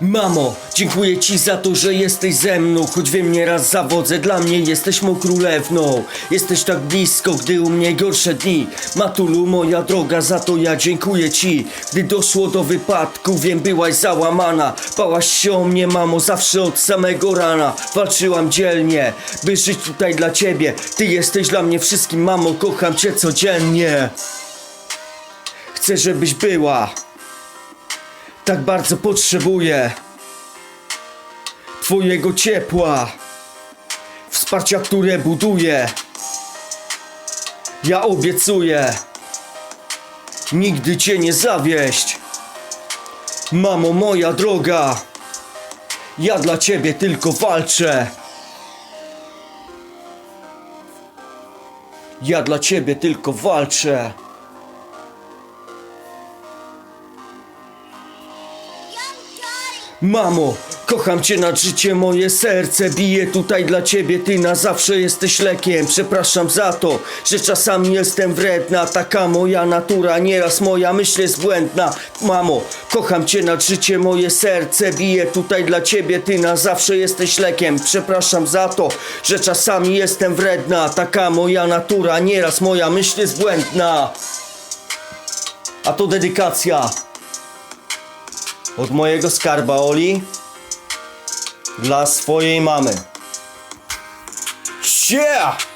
Mamo, dziękuję ci za to, że jesteś ze mną. Choć wiem nieraz zawodzę, dla mnie jesteś mą królewną. Jesteś tak blisko, gdy u mnie gorsze dni. Matulu, moja droga, za to ja dziękuję ci. Gdy doszło do wypadku, wiem byłaś załamana. Bałaś się o mnie, mamo, zawsze od samego rana. Walczyłam dzielnie, by żyć tutaj dla ciebie. Ty jesteś dla mnie wszystkim, mamo, kocham cię codziennie. Chcę, żebyś była tak bardzo potrzebuję Twojego ciepła Wsparcia, które buduję. Ja obiecuję Nigdy cię nie zawieść. Mamo moja droga Ja dla ciebie tylko walczę. Ja dla ciebie tylko walczę Mamo, kocham cię nad życie, moje serce bije tutaj dla ciebie, ty na zawsze jesteś lekiem. Przepraszam za to, że czasami jestem wredna, taka moja natura, nieraz moja myśl jest błędna. Mamo, kocham cię nad życie, moje serce bije tutaj dla ciebie, ty na zawsze jesteś lekiem. Przepraszam za to, że czasami jestem wredna, taka moja natura, nieraz moja myśl jest błędna. A to dedykacja od mojego skarba Oli dla swojej mamy. Yeah!